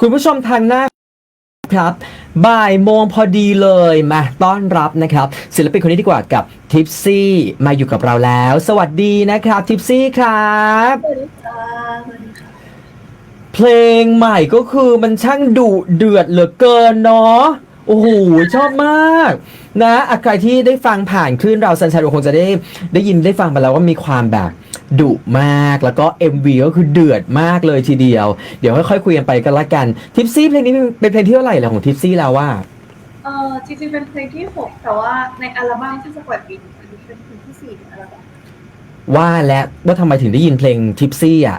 คุณผู้ชมทางหน้าครับบ่ายโมงพอดีเลยมาต้อนรับนะครับ ศิลปินคนนี้ดีกว่ากับทิปซี่มาอยู่กับเราแล้ว สวัสดีนะครับทิปซี่ครับสวัสดีค่ะสวัสดีค่ะเพลงใหม่ก็คือมันช่างดุเดือดเหลือเกินเนาะ โอ้โหชอบมาก นะอะใครที่ได้ฟังผ่านคลื่นเราสันชัยคงจะได้ได้ยินได้ฟังไปแล้วว่ามีความแบบดุมากแล้วก็ MV ก็คือเดือดมากเลยทีเดียว เดี๋ยวค่อยๆคุยกันไปกันละกันทิปซี่เพลงนี้เป็นเพลงที่เท่าไหร่แล้วของทิปซี่แล้วว่าเออจริงๆเป็นเพลงที่หกแต่ว่าในอัลบั้มที่จะปล่อยปีนี้อันนี้เป็นเพลงที่สี่ในอัลบั้มว่าแล้วว่าทำไมถึงได้ยินเพลงทิปซี่อะ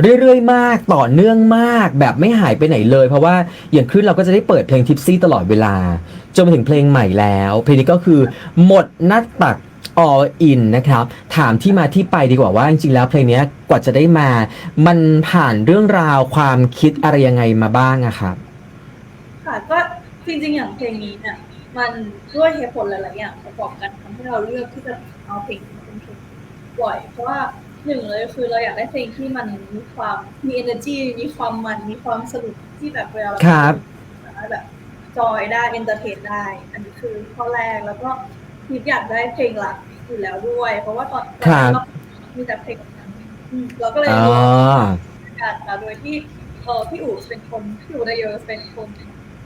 เรื่อยๆ มากต่อเนื่องมากแบบไม่หายไปไหนเลย เพราะว่าอย่างคลื่นเราก็จะได้เปิดเพลงทิปซี่ตลอดเวลา จนมาถึงเพลงใหม่แล้ว เพลงนี้ก็คือหมดหน้าตัก all in นะครับ ถามที่มาที่ไปดีกว่าว่าจริงๆแล้วเพลงนี้กว่าจะได้มา มันผ่านเรื่องราวความคิดอะไรยังไงมาบ้างอะครับค่ะก็จริงๆอย่างเพลงนี้เนี่ยมันด้วยเหตุผลหลายๆอย่างประกอบกันทำให้เราเลือกที่จะเอาเพลงนี้เป็นเพลงปล่อยเพราะว่า หนึ่งเลยคือเราอยากได้เพลงที่มันมีความมี energy มีความมันมีความสนุกที่แบบเวลาเราครับ สามารถแบบจอยได้ entertain ได้ อันนี้คือข้อแรกแล้วก็คิดอยากได้เพลงหลักอยู่แล้วด้วย เพราะว่าตอนตอนครับนั้นเรามีแต่เพลงนั้นอืมเราก็เลยอ๋อ รวม กันมาโดยที่เออพี่อู๋เป็นคนพี่อู๋ไดเยอร์เป็นคน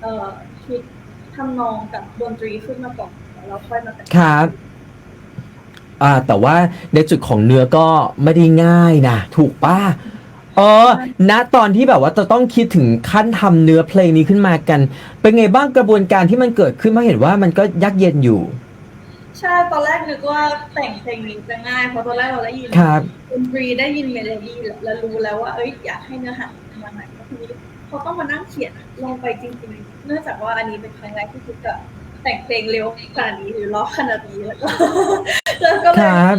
เอ่อคิดทำนองกับดนตรีขึ้นมาก่อนแล้วเราค่อยมาแต่งครับ อ่าแต่ว่าในจุดของเนื้อก็ไม่ได้ง่ายนะถูกป้าเออณตอนที่แบบว่าจะต้องคิดถึงขั้นทำเนื้อเพลงนี้ขึ้นมากัน เป็นไงบ้างกระบวนการที่มันเกิดขึ้นมาเห็นว่ามันก็ยักเย็นอยู่ ใช่ตอนแรกนึกว่าแต่งเพลงนี้จะง่ายเพราะตอนแรกเราได้ยินครับดนตรีได้ยินเมโลดี้แล้วรู้แล้วว่าเอ้ยอยากให้เนื้อหาประมาณไหนก็ทีนี้เขาต้องมานั่งเขียนลงไปจริงๆ เนื่องจากว่าอันนี้เป็นครั้งแรกที่คิดจะแต่งเพลงเร็วขนาดนี้หรือร้องขนาดนี้แล้วก็ แล้วก็คเลยรับ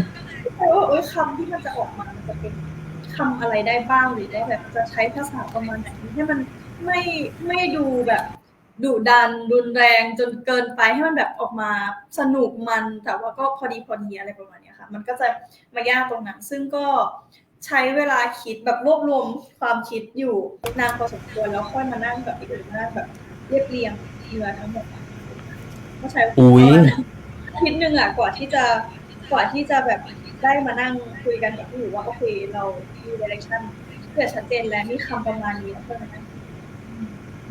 แต่ว่าเอ้ยคำที่มันจะออกมามันจะเป็นคำอะไรได้บ้างหรือได้แบบ จะใช้ภาษาประมาณไหนให้มันไม่ไม่ดูแบบดุดันรุนแรงจนเกินไปให้มันแบบออกมาสนุกมันแต่ว่าก็พอดีพอดีอะไรประมาณเนี้ยค่ะ มันก็จะมายากตรงนั้น ซึ่งก็ใช้เวลาคิดแบบรวบรวมความคิดอยู่นานพอสมควรแล้วค่อยมานั่งแบบอีกหน้าแบบเรียบเรียงเนื้อทั้งหมดก็ใช้อุ๊ยอาทิตย์หนึ่งอะกว่าที่จะ กว่าที่จะแบบได้มานั่งคุยกันกับพี่อยู่ว่าโอเคเรามีเดเรคชั่นเพื่อชัดเจนและมีคำประมาณนี้แล้วก็มานั่ง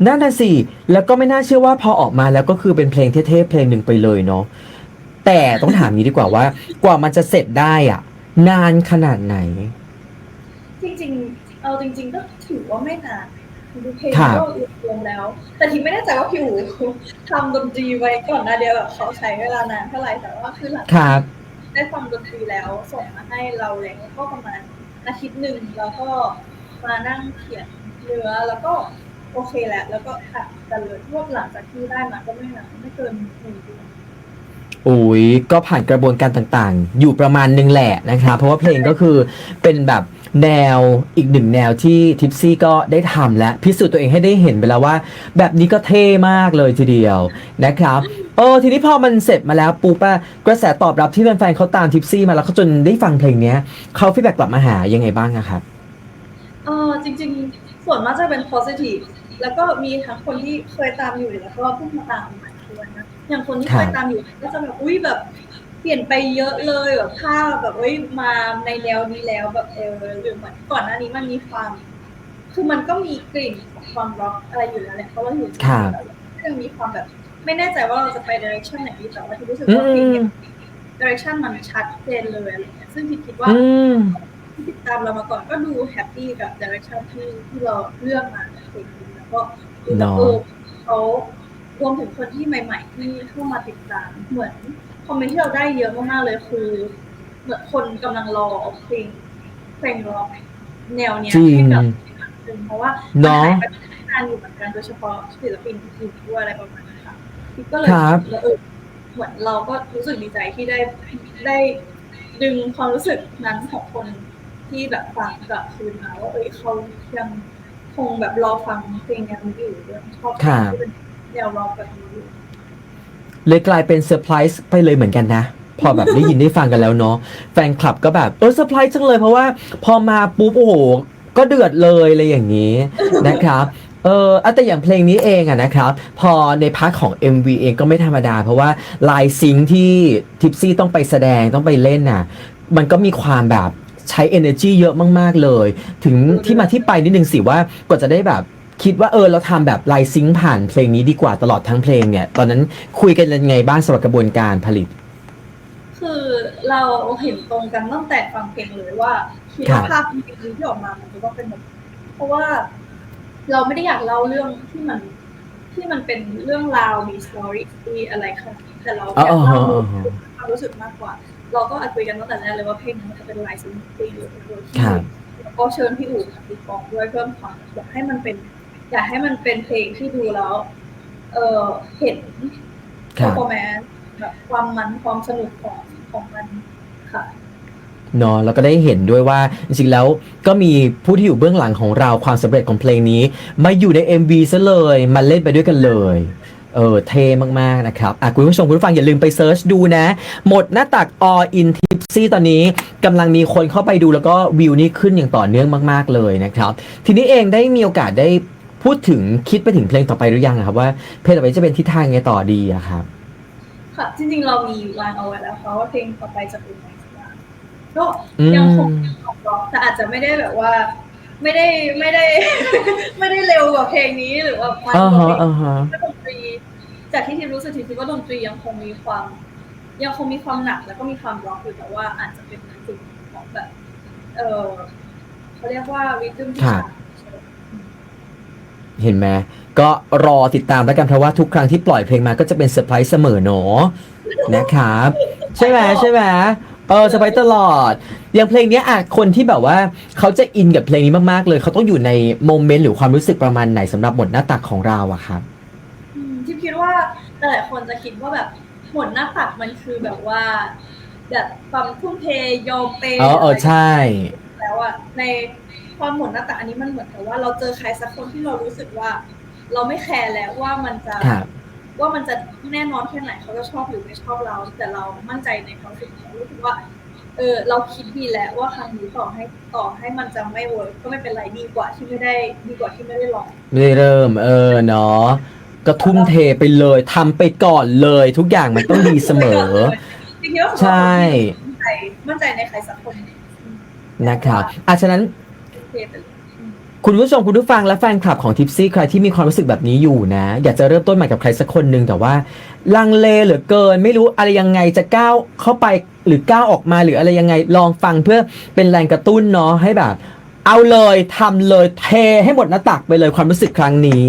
นั่นน่ะสิ แล้วก็ไม่น่าเชื่อว่าพอออกมาแล้วก็คือเป็นเพลงเท่ๆเพลงหนึ่งไปเลยเนาะ แต่ต้องถามนี้ดีกว่าว่า กว่ามันจะเสร็จได้อะ นานขนาดไหน จริงๆ เอาจริง ๆ ก็ถือว่าไม่นานดูเพลงครับก็รวมแล้ว แต่ทีไม่แน่ใจว่าพี่อู๋ทำดนตรีไว้ก่อนหน้าเดียวแบบเขาใช้เวลานานเท่าไหร่แต่ว่าคือหลังครับ ได้ฟังดนตรีแล้วส่งมาให้เราแล้วก็ประมาณอาทิตย์หนึ่งแล้วก็มานั่งเขียนเนื้อแล้วก็โอเคแหละ แล้วก็อัดกันเลยพวกหลังจากที่ได้มาก็ไม่นานไม่เกินหนึ่งเดือน อุ้ยก็ผ่านกระบวนการต่างๆ อยู่ประมาณนึงแหละนะครับเพราะว่าเพลงก็คือเป็นแบบแนวอีกหนึ่งแนวที่ทิปซี่ก็ได้ทำและพิสูจน์ตัวเองให้ได้เห็นไปแล้วว่า แบบนี้ก็เท่มากเลยทีเดียวนะครับเออทีนี้พอมันเสร็จมาแล้วปุ๊บอะกระแสตอบรับที่แฟนๆเขาตามทิปซี่มาแล้วเขาจนได้ฟังเพลงเนี้ยเขาฟีดแบ็กกลับมาหายังไงบ้างอะครับเออจริง ๆ ส่วนมากจะเป็น positive แล้วก็มีทั้งคนที่เคยตามอยู่แล้วก็เพิ่งมาตามใหม่ด้วยนะ อย่างคนที่ครัเคบยตามอยู่ก็จะแบบอุ้ยแบบเปลี่ยนไปเยอะเลยแบบถ้าแบบเอ้ยมาในแนวนี้แล้วแบบเออหรือเหมือนก่อนหน้านี้มันมีความ คือมันก็มีกลิ่นของความร็อกอะไรอยู่แล้วแหละเพราะว่าอยู่ที่ครับแล้วก็ยังมีความแบบ ไม่แน่ใจว่าเราจะไป direction ไหนดีแต่ว่าที่รู้สึกอืว่าเพลงมเนี้ย direction มันชัดเจนเลยอะไรเงี้ยซึ่งคิดคิดว่าอืมที่ติดตามเรามาก่อนก็ดูแฮปปี้กับดิเรกชันที่ที่เราเลือกมาในเพลงนี้แล้วก็ดูแบบเนาะเออเขา รวมถึงคนที่ใหม่ ๆ ที่เข้ามาติดตามเหมือนคอมเมนต์ที่เราได้เยอะมากๆเลยคือ เหมือนคนกำลังรอเพลงเพลงร็อกแนวเนี้ยจริง ให้กับหนึ่งเพราะว่ามันเนาะ หายไปนานอยู่เหมือนกันโดยเฉพาะศิลปินอื่นๆด้วยอะไรประมาณนี้ค่ะพี่ก็เลยครับแล้วเออเหมือนเราก็รู้สึกดีใจที่ได้ได้ดึงความรู้สึกนั้นของคนที่แบบฟังกลับคืนมาว่าเอ้ยเขายังคงแบบรอฟังเพลงแนวนี้อยู่ยังชอบเพลงที่เป็น แนวร็อกแบบนี้อยู่เลยกลายเป็นเซอร์ไพรส์ไปเลยเหมือนกันนะ พอแบบได้ยินได้ฟังกันแล้วเนาะแฟนคลับก็แบบเออเซอร์ไพรส์จังเลยเพราะว่า พอมาปุ๊บโอ้โหก็เดือดเลยอะไรอย่างนี้นะครับเออเอาแต่อย่างเพลงนี้เองอะนะครับ พอในพาร์ทของ MV เองก็ไม่ธรรมดา เพราะว่าลายซิงค์ที่ทิปซี่ต้องไปแสดงต้องไปเล่นน่ะ มันก็มีความแบบใช้ energy เยอะมาก ๆ เลย ถึงที่มาที่ไปนิดนึงสิว่ากว่าจะได้แบบ คิดว่าเออเราทำแบบลายซิงค์ผ่านเพลงนี้ดีกว่าตลอดทั้งเพลงเนี่ย ตอนนั้นคุยกันยังไงบ้างสำหรับกระบวนการผลิต คือเราเห็นตรงกันตั้งแต่ฟังเพลงเลยว่าคิดครัว่าบภาพจริงๆที่ออกมามันจะต้องเป็นแบบเพราะว่าเราไม่ได้อยากเล่าเรื่องที่มันที่มันเป็นเรื่องราวมีสตอรี่อะไรขนาดนี้แต่เราอยากเล่าความรู้สึกมากกว่า เราก็คุยกันตั้งแต่แรกเลยว่าเพลงนี้มันจะเป็นลายซิงค์เพลงเลยโดยที่ครับแล้วก็เชิญพี่อู๋กับพี่ปองด้วยเพิ่มความอยากให้มันเป็น อยากให้มันเป็นเพลงที่ดูแล้ว เออเห็นครัโปบรแมนแบบความมันความสนุกของของมันค่ะ เนาะแล้วก็ได้เห็นด้วยว่าจริงๆแล้วก็มีผู้ที่อยู่เบื้องหลังของเราความสำเร็จของเพลงนี้ มาอยู่ใน MV ซะเลยมาเล่นไปด้วยกันเลยเออเท่มาก ๆ นะครับอะคุณผู้ชมคุณผู้ฟังอย่าลืมไปเซิร์ชดูนะ หมดหน้าตัก All in Tipsy ตอนนี้กำลังมีคนเข้าไปดูแล้วก็วิวนี่ขึ้นอย่างต่อเนื่องมาก ๆ เลยนะครับ ทีนี้เองได้มีโอกาสได้ พูดถึงคิดไปถึงเพลงต่อไปหรือยังอะครับ ว่าเพลงต่อไปจะเป็นทิศทางไงต่อดีอะครับ ค่ะ จริงๆเรามีวางเอาไว้แล้วค่ะว่าเพลงต่อไปจะเป็นยังไงบ้างก็อืมยังคงออกร้องแต่อาจจะไม่ได้แบบว่า ไม่ได้ไม่ได้ ไม่ได้เร็วกว่าเพลงนี้หรือว่ามันอ่ากว่าฮะเพลงอ่าฮะแต่ดนตรีจากที่ทีมรู้สึกทีมคิดว่าดนตรียังคงมีความ ยังคงมีความหนักแล้วก็มีความร็อกอยู่แต่ว่าอาจจะเป็นจุดของแบบ เออเขาเรียกว่าวิทึมที่ครับชัด เห็นไหมก็รอติดตามแล้วกันเพราะว่าทุกครั้งที่ปล่อยเพลงมาก็จะเป็นเซอร์ไพรส์เสมอเนาะนะครับใช่ไหมใช่ไหมเออเซอร์ไพรส์ตลอด อย่างเพลงเนี้ยอะคนที่แบบว่าเขาจะอินกับเพลงนี้มากๆ เลยเขาต้องอยู่ในโมเมนต์หรือความรู้สึกประมาณไหนสำหรับหมดหน้าตักของเราอะครับอืมที่คิดว่าหลายๆคนจะคิดว่าแบบหมดหน้าตักมันคือแบบว่าแบบความทุ่มเทยอมเปย์เออเออใช่ แล้วอะใน ความหมดหน้าตักอันนี้มันเหมือนกับว่าเราเจอใครสักคนที่เรารู้สึกว่า เราไม่แคร์แล้วว่ามันจะครับว่ามันจะแน่นอนแค่ไหนเขาจะชอบหรือไม่ชอบเรา แต่เรามั่นใจในความรู้สึกของเรารู้สึกว่า เออ เราคิดดีแล้วว่าครั้งนี้ต่อให้ต่อให้มันจะไม่เวิร์กก็ไม่เป็นไรดีกว่าที่ไม่ได้ดีกว่าที่ไม่ได้ลองไม่ได้เริ่ม เออเนาะก็ทุ่มเทไปเลยทำไปก่อนเลย ทุกอย่างมันต้องดีเสมอจริงๆแล้วสำหรับใช่มั่นใจมั่นใจในใครสักคนหนึ่งนะครับอะฉะนั้นเท ไปเลยคุณผู้ชมคุณผู้ฟังและแฟนคลับของทิปซี่ใครที่มีความรู้สึกแบบนี้อยู่นะ อยากจะเริ่มต้นใหม่กับใครสักคนหนึ่งแต่ว่า ลังเลเหลือเกิน ไม่รู้อะไรยังไงจะก้าวเข้าไปหรือก้าวออกมาหรืออะไรยังไงลองฟังเพื่อเป็นแรงกระตุ้นเนาะให้แบบ เอาเลยทำเลยเทให้หมดหน้าตักไปเลยความรู้สึกครั้งนี้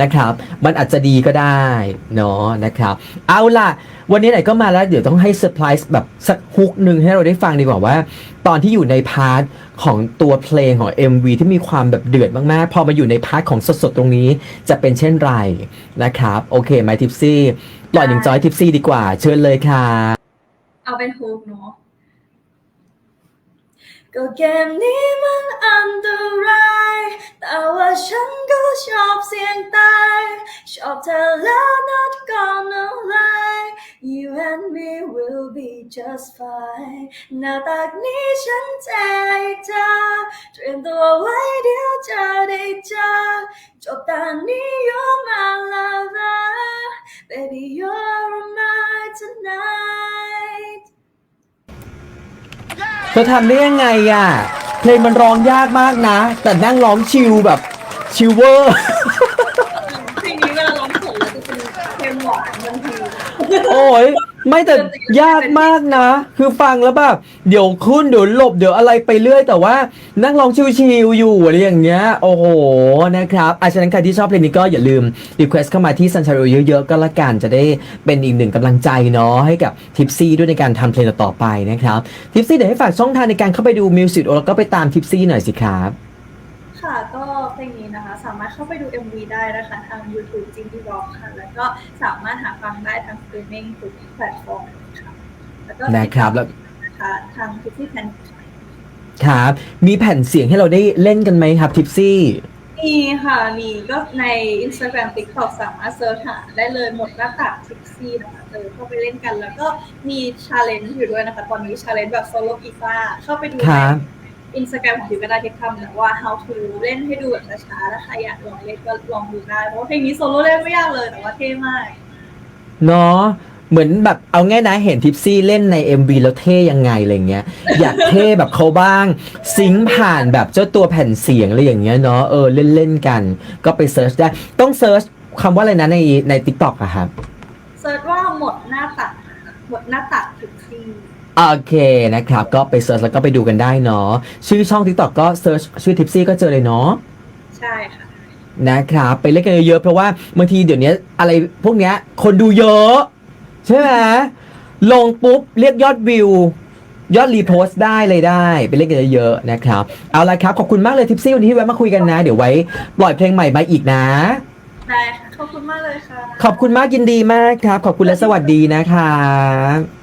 นะครับ มันอาจจะดีก็ได้เนาะนะครับ เอาล่ะ วันนี้ไหนก็มาแล้วเดี๋ยวต้องให้เซอร์ไพรส์แบบสักฮุกหนึ่งให้เราได้ฟังดีกว่าว่า ตอนที่อยู่ในพาร์ทของตัวเพลงของ MV ที่มีความแบบเดือดมากๆ พอมาอยู่ในพาร์ทของสดๆตรงนี้จะเป็นเช่นไรนะครับ โอเคไหมทิปซี่ปล่อยหนึ่งจอยทิปซี่ดีกว่า เชิญเลยค่ะ เอาเป็นฮูกเนาะ ก็เกมนี้มันอันตรายแต่ว่าฉันก็ชอบเสี่ยงตายชอบเธอแล้ว not gonna lie you and me will be just fine หน้าตากนี้ฉันใจเธอเตรียมตัวไว้เดี๋ยวจะได้เจอจบตอนนี้ you're my lover baby you're mine tonight เธอทำได้ยังไงอะ เพลงมันร้องยากมากนะ แต่นั่งร้องชิลแบบชิลเวอร์ เพลงนี้เวลาร้องเสร็จแล้วจะเป็นเพลงหวานทันทีโอ้ย ไม่แต่ยากมากนะ คือฟังแล้วแบบเดี๋ยวขึ้นเดี๋ยวหลบเดี๋ยวอะไรไปเรื่อยแต่ว่านั่งร้องชิวๆอยู่อะไรอย่างเงี้ยโอ้โหนะครับอาฉะนั้นใครที่ชอบเพลงนี้ก็อย่าลืมรีเควสเข้ามาที่ซันชาร์เยอะๆก็แล้วกันจะได้เป็นอีกหนึ่งกำลังใจเนาะให้กับทิปซี่ด้วยในการทำเพลงต่อๆไปนะครับทิปซี่เดี๋ยวให้ฝากช่องทางในการเข้าไปดูมิวสิกแล้วก็ไปตามทิปซี่หน่อยสิครับ ค่ะก็เพลงนี้นะคะ สามารถเข้าไปดู MV ได้นะคะทาง YouTube จิมมี่ร็อกค่ะ แล้วก็สามารถหาฟังได้ทางสตรีมมิ่งทุกแพลตฟอร์มค่ะแล้วก็นะครับแล้วนะคะทางทุกที่แพนครับมีแผ่นเสียงให้เราได้เล่นกันไหมครับทิปซี่มีค่ะมีก็ใน Instagram TikTok สามารถเซิร์ชหาได้เลยหมดหน้าตักทิกซี่นะคะเออเข้าไปเล่นกันแล้วก็มีชาเลนจ์อยู่ด้วยนะคะ ตอนนี้ชาเลนจ์แบบโซโล่กีตาร์เข้าไปดูครับใน อินสตาแกรมของทิพย์ก็ได้ทิพย์ทำแต่ว่า how to เล่นให้ดูแบบช้าๆถ้าใครอยากลองเล่นก็ลองดูได้ เพราะว่าเพลงนี้โซโล่เล่นไม่ยากเลยแต่ว่าเท่มากเนาะเหมือนแบบเอาง่ายนะเห็นทิปซี่เล่นใน MV แล้วเท่ยังไงอะไรเงี้ย อยากเท่แบบเขาบ้าง ซิงค์ผ่านแบบเจ้าตัวแผ่นเสียงอะไรอย่างเงี้ยเนาะเออเล่นๆกัน ก็ไปเซิร์ชได้ ต้องเซิร์ชคำว่าอะไรนะในใน t ิ k t o k อะครับเซิร์ชว่าหมดหน้าตัดหมดหน้าตัดถึงที่ โอเคนะครับ ก็ไปเซิร์ชแล้วก็ไปดูกันได้เนาะชื่อช่อง TikTok ก็เซิร์ชชื่อทิปซี่ก็เจอเลยเนาะใช่ค่ะ นะครับไปเล่นกันเยอะๆเพราะว่าบางทีเดี๋ยวนี้อะไรพวกเนี้ยคนดูเยอะ ใช่ไหมลงปุ๊บ เรียกยอดวิว ยอดรีโพสต์ได้เลยได้ ไปเล่นกันเยอะๆนะครับ เอาละครับ ขอบคุณมากเลยทิปซี่วันนี้ที่แวะมาคุยกันนะ เดี๋ยวไว้ ปล่อยเพลงใหม่มาอีกนะ ได้ค่ะขอบคุณมากเลยค่ะ ขอบคุณมากยินดีมากครับ ขอบคุณและสวัสดีนะครับ